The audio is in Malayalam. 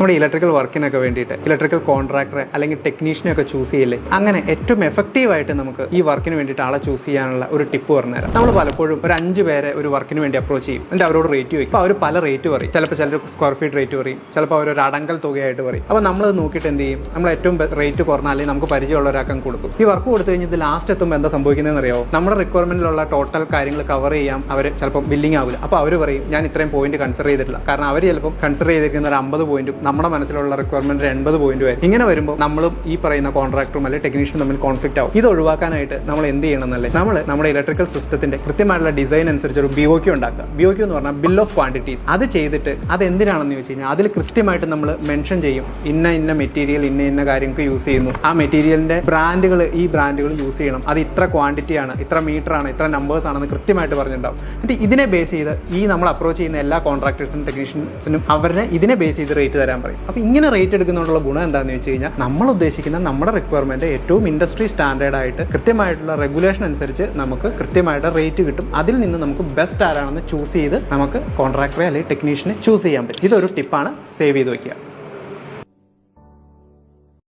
നമ്മുടെ ഇലക്ട്രിക്കൽ വർക്കിനൊക്കെ വേണ്ടിയിട്ട് ഇലക്ട്രിക്കൽ കോൺട്രാക്ടറെ അല്ലെങ്കിൽ ടെക്നീഷ്യനെ ഒക്കെ ചൂസ് ചെയ്യില്ലേ അങ്ങനെ ഏറ്റവും എഫക്റ്റീവായിട്ട് നമുക്ക് ഈ വർക്കിന് വേണ്ടിയിട്ട് ആളെ ചൂസ് ചെയ്യാനുള്ള ഒരു ടിപ്പ് പറഞ്ഞുതരാം. നമ്മൾ പലപ്പോഴും ഒരു അഞ്ച് പേരെ ഒരു വർക്കിന് വേണ്ടി അപ്രോച്ച് ചെയ്യും. എന്നിട്ട് അവരോട് റേറ്റ് ചോദിക്കും. അപ്പോൾ അവർ പല റേറ്റ് പറയും. ചിലപ്പോൾ ചിലർ സ്ക്വയർ ഫീറ്റ് റേറ്റ് പറയും. ചിലപ്പോൾ അവർ ഒരു അടങ്കൽ തുകയായിട്ട് പറയും. അപ്പോൾ നമ്മളത് നോക്കിയിട്ട് എന്ത് ചെയ്യും? നമ്മൾ ഏറ്റവും റേറ്റ് കുറഞ്ഞാൽ നമുക്ക് പരിചയമുള്ള ഒരാൾക്കും കൊടുക്കും. ഈ വർക്ക് കൊടുത്തു കഴിഞ്ഞാൽ ലാസ്റ്റ് എത്തുമ്പോൾ എന്താ സംഭവിക്കുന്നതെന്ന് അറിയാമോ നമ്മുടെ റിക്വയർമെന്റിലുള്ള ടോട്ടൽ കാര്യങ്ങൾ കവർ ചെയ്യാം. അവർ ചിലപ്പോൾ ബില്ലിംഗ് ആവില്ല. അപ്പോൾ അവർ പറയും ഞാൻ ഇത്രയും പോയിന്റ് കൺസിഡർ ചെയ്തിട്ടില്ല. കാരണം അവർ ചിലപ്പോൾ കൺസിഡർ ചെയ്തിരിക്കുന്ന ഒരു അമ്പത് പോയിന്റും നമ്മുടെ മനസ്സിലുള്ള റിക്വയർമെന്റ് എൺപത് പോയിന്റ് വരും. ഇങ്ങനെ വരുമ്പോൾ നമ്മളും ഈ പറയുന്ന കോൺട്രാക്ടറും അല്ലെങ്കിൽ ടെക്നീഷ്യനും തമ്മിൽ കോൺഫ്ലിക്റ്റ് ആവും. ഇത് ഒഴിവാക്കാനായിട്ട് നമ്മൾ എന്ത് ചെയ്യണം എന്നല്ലേ നമ്മൾ നമ്മുടെ ഇലക്ട്രിക്കൽ സിസ്റ്റത്തിന്റെ കൃത്യമായിട്ടുള്ള ഡിസൈൻ അനുസരിച്ച് ഒരു ക്യൂ ഉണ്ടാക്കുക. ക്യൂ എന്ന് പറഞ്ഞാൽ ബിൽ ഓഫ് ക്വാണ്ടിറ്റീസ് അത് ചെയ്തിട്ട് അത് എന്തിനാണെന്ന് ചോദിച്ചു കഴിഞ്ഞാൽ അതിൽ കൃത്യമായിട്ട് നമ്മൾ മെൻഷൻ ചെയ്യും. ഇന്ന ഇന്ന മെറ്റീരിയൽ ഇന്ന ഇന്ന കാര്യങ്ങൾക്ക് യൂസ് ചെയ്യുന്നു. ആ മെറ്റീരിയലിന്റെ ബ്രാൻഡുകൾ ഈ ബ്രാൻഡുകൾ യൂസ് ചെയ്യണം. അത് ഇത്ര ക്വാണ്ടിറ്റി ആണ് ഇത്ര മീറ്റർ ആണ് ഇത്ര നമ്പേഴ്സ് ആണെന്ന് കൃത്യമായിട്ട് പറഞ്ഞിട്ടുണ്ടാവും. എന്നിട്ട് ഇതിനെ ബേസ് ചെയ്ത് ഈ നമ്മൾ അപ്രോച്ച് ചെയ്യുന്ന എല്ലാ കോൺട്രാക്ടേഴ്സിനും ടെക്നീഷ്യൻസിനും അവരെ ഇതിനെ ബേസ് ചെയ്ത് റേറ്റ് തരാൻ പറയും. അപ്പോൾ ഇങ്ങനെ റേറ്റ് എടുക്കുന്നതുകൊണ്ടുള്ള ഗുണം എന്താണെന്ന് വെച്ച് കഴിഞ്ഞാൽ നമ്മൾ ഉദ്ദേശിക്കുന്ന നമ്മുടെ റിക്വയർമെന്റ് ഏറ്റവും ഇൻഡസ്ട്രി സ്റ്റാൻഡേർഡ് ആയിട്ട് കൃത്യമായിട്ടുള്ള റെഗുലേഷൻ അനുസരിച്ച് നമുക്ക് കൃത്യമായിട്ട് റേറ്റ് കിട്ടും. അതിൽ നിന്ന് നമുക്ക് ബെസ്റ്റ് ആരാണെന്ന് ചൂസ് ചെയ്ത് നമുക്ക് കോൺട്രാക്ടറെ അല്ലെങ്കിൽ ടെക്നീഷ്യനെ ചൂസ് ചെയ്യാൻ പറ്റും. ഇതൊരു ടിപ്പാണ് സേവ് ചെയ്ത് വെക്കുക.